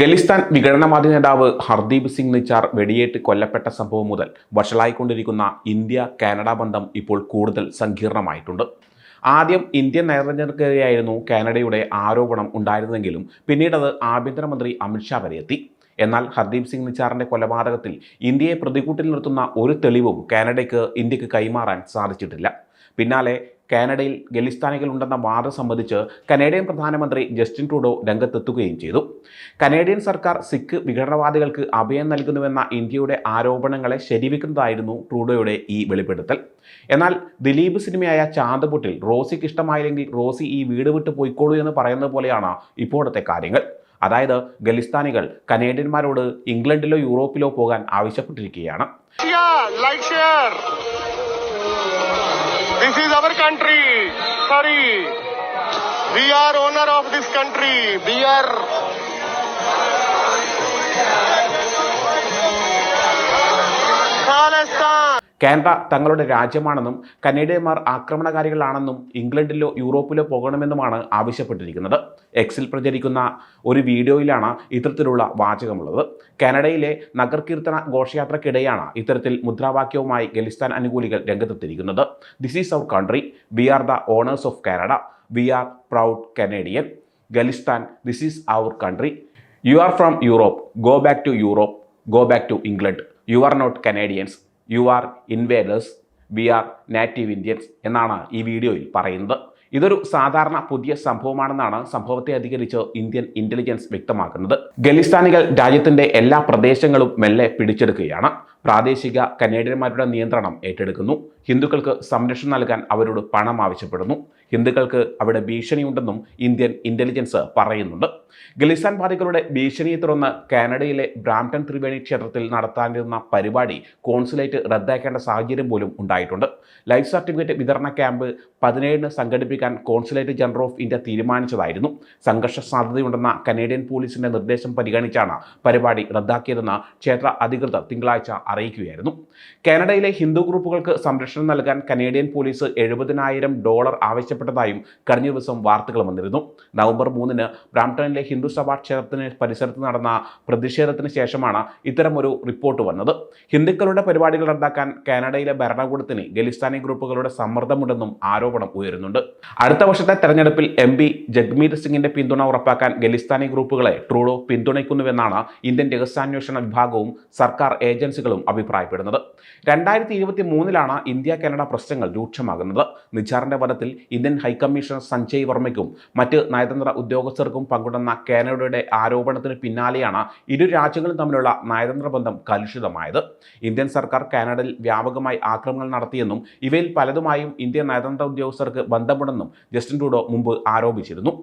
ഖലിസ്ഥാൻ വിഘടനവാദി നേതാവ് ഹർദീപ് സിംഗ് നിച്ചാർ വെടിയേറ്റ് കൊല്ലപ്പെട്ട സംഭവം മുതൽ വഷളായിക്കൊണ്ടിരിക്കുന്ന ഇന്ത്യ കാനഡ ബന്ധം ഇപ്പോൾ കൂടുതൽ സങ്കീർണമായിട്ടുണ്ട്. ആദ്യം ഇന്ത്യൻ നയതന്ത്രജ്ഞർക്കെതിരെയായിരുന്നു കാനഡയുടെ ആരോപണം ഉണ്ടായിരുന്നെങ്കിലും പിന്നീട് അത് ആഭ്യന്തരമന്ത്രി അമിത്ഷാ വരെ എത്തി. എന്നാൽ ഹർദീപ് സിംഗ് നിച്ചാറിന്റെ കൊലപാതകത്തിൽ ഇന്ത്യയെ പ്രതികൂട്ടിൽ നിർത്തുന്ന ഒരു തെളിവും കാനഡയ്ക്ക് ഇന്ത്യയ്ക്ക് കൈമാറാൻ സാധിച്ചിട്ടില്ല. പിന്നാലെ കാനഡയിൽ ഖലിസ്ഥാനികൾ ഉണ്ടെന്ന വാദം സംബന്ധിച്ച് കനേഡിയൻ പ്രധാനമന്ത്രി ജസ്റ്റിൻ ട്രൂഡോ രംഗത്തെത്തുകയും ചെയ്തു. കനേഡിയൻ സർക്കാർ സിഖ് വിഘടനവാദികൾക്ക് അഭയം നൽകുന്നുവെന്ന ഇന്ത്യയുടെ ആരോപണങ്ങളെ ശരിവെക്കുന്നതായിരുന്നു ട്രൂഡോയുടെ ഈ വെളിപ്പെടുത്തൽ. എന്നാൽ ദിലീപ് സിനിമയായ ചാന്തപുട്ടിൽ റോസിക്ക് ഇഷ്ടമായില്ലെങ്കിൽ റോസി ഈ വീട് വിട്ട് പോയിക്കോളൂ എന്ന് പറയുന്നത് പോലെയാണ് ഇപ്പോഴത്തെ കാര്യങ്ങൾ. അതായത് ഖലിസ്ഥാനികൾ കനേഡിയന്മാരോട് ഇംഗ്ലണ്ടിലോ യൂറോപ്പിലോ പോകാൻ ആവശ്യപ്പെട്ടിരിക്കുകയാണ്. We are owner of this country. We are... Canada തങ്ങളുടെ രാജ്യമാണെന്നും കനേഡിയന്മാർ ആക്രമണകാരികളാണെന്നും ഇംഗ്ലണ്ടിലോ യൂറോപ്പിലോ പോകണമെന്നുമാണ് ആവശ്യപ്പെട്ടിരിക്കുന്നത്. എക്സിൽ പ്രചരിക്കുന്ന ഒരു വീഡിയോയിലാണ് ഇത്തരത്തിലുള്ള വാചകമുള്ളത്. കാനഡയിലെ നഗർകീർത്തന ഘോഷയാത്രക്കിടെയാണ് ഇത്തരത്തിൽ മുദ്രാവാക്യവുമായി ഖലിസ്ഥാൻ അനുകൂലികൾ രംഗത്തെത്തിയിരിക്കുന്നത്. This is our country we are the owners of Canada we are proud Canadian Khalistan this is our country you are from Europe go back to Europe go back to England you are not Canadians you are invaders we are native Indians എന്നാണ് ഈ വീഡിയോയിൽ പറയുന്നത്. ഇതൊരു സാധാരണ പുതിയ സംഭവമാണെന്നാണ് സംഭവത്തെ അധികരിച്ച് Indian intelligence വ്യക്തമാക്കുന്നത്. ഖലിസ്ഥാനികൾ രാജ്യത്തിന്റെ എല്ലാ പ്രദേശങ്ങളും മെല്ലെ പിടിച്ചെടുക്കുകയാണ്. പ്രാദേശിക കനേഡിയന്മാരുടെ നിയന്ത്രണം ഏറ്റെടുക്കുന്നു. ഹിന്ദുക്കൾക്ക് സംരക്ഷണം നൽകാൻ അവരോട് പണം ആവശ്യപ്പെടുന്നു. ഹിന്ദുക്കൾക്ക് അവിടെ ഭീഷണിയുണ്ടെന്നും ഇന്ത്യൻ ഇന്റലിജൻസ് പറയുന്നുണ്ട്. ഖലിസ്ഥാൻ വാദികളുടെ ഭീഷണിയെ തുടർന്ന് കാനഡയിലെ ബ്രാംപ്ടൺ ത്രിവേണി ക്ഷേത്രത്തിൽ നടത്താനിരുന്ന പരിപാടി കോൺസുലേറ്റ് റദ്ദാക്കേണ്ട സാഹചര്യം പോലും ഉണ്ടായിട്ടുണ്ട്. ലൈഫ് സർട്ടിഫിക്കറ്റ് വിതരണ ക്യാമ്പ് പതിനേഴിന് സംഘടിപ്പിക്കാൻ കോൺസുലേറ്റ് ജനറൽ ഓഫ് ഇന്ത്യ തീരുമാനിച്ചതായിരുന്നു. സംഘർഷ സാധ്യതയുണ്ടെന്ന കനേഡിയൻ പോലീസിന്റെ നിർദ്ദേശം പരിഗണിച്ചാണ് പരിപാടി റദ്ദാക്കിയതെന്ന് ക്ഷേത്ര അധികൃതർ തിങ്കളാഴ്ച അറിയിക്കുകയായിരുന്നു. കാനഡയിലെ ഹിന്ദു ഗ്രൂപ്പുകൾക്ക് സംരക്ഷണം നൽകാൻ കനേഡിയൻ പോലീസ് എഴുപതിനായിരം ഡോളർ ആവശ്യപ്പെട്ടതായും കഴിഞ്ഞ ദിവസം വാർത്തകൾ വന്നിരുന്നു. നവംബർ മൂന്നിന് ബ്രാംപ്ടണിലെ ഹിന്ദു സഭാ ക്ഷേത്രത്തിന് പരിസരത്ത് നടന്ന പ്രതിഷേധത്തിന് ശേഷമാണ് ഇത്തരമൊരു റിപ്പോർട്ട് വന്നത്. ഹിന്ദുക്കളുടെ പരിപാടികൾ റദ്ദാക്കാൻ കാനഡയിലെ ഭരണകൂടത്തിന് ഖലിസ്ഥാനി ഗ്രൂപ്പുകളുടെ സമ്മർദ്ദമുണ്ടെന്നും ആരോപണം ഉയരുന്നുണ്ട്. അടുത്ത വർഷത്തെ തെരഞ്ഞെടുപ്പിൽ എം പി ജഗ്മീത് സിംഗിന്റെ പിന്തുണ ഉറപ്പാക്കാൻ ഖലിസ്ഥാനി ഗ്രൂപ്പുകളെ ട്രൂഡോ പിന്തുണയ്ക്കുന്നുവെന്നാണ് ഇന്ത്യൻ രഹസ്യാന്വേഷണ വിഭാഗവും സർക്കാർ ഏജൻസികളും അഭിപ്രായപ്പെടുന്നത്. രണ്ടായിരത്തി ഇരുപത്തി മൂന്നിലാണ് ഇന്ത്യ കാനഡ പ്രശ്നങ്ങൾ രൂക്ഷമാകുന്നത്. നിജാറിന്റെ വധത്തിൽ ഇന്ത്യൻ ഹൈക്കമ്മീഷണർ സഞ്ജയ് വർമ്മയ്ക്കും മറ്റ് നയതന്ത്ര ഉദ്യോഗസ്ഥർക്കും പങ്കിടുന്ന കാനഡയുടെ ആരോപണത്തിന് പിന്നാലെയാണ് ഇരു രാജ്യങ്ങളും തമ്മിലുള്ള നയതന്ത്ര ബന്ധം കലുഷിതമായത്. ഇന്ത്യൻ സർക്കാർ കാനഡയിൽ വ്യാപകമായി ആക്രമണങ്ങൾ നടത്തിയെന്നും ഇവയിൽ പലതുമായും ഇന്ത്യൻ നയതന്ത്ര ഉദ്യോഗസ്ഥർക്ക് ബന്ധമുണ്ടെന്നും ജസ്റ്റിൻ ട്രൂഡോ മുമ്പ് ആരോപിച്ചിരുന്നു.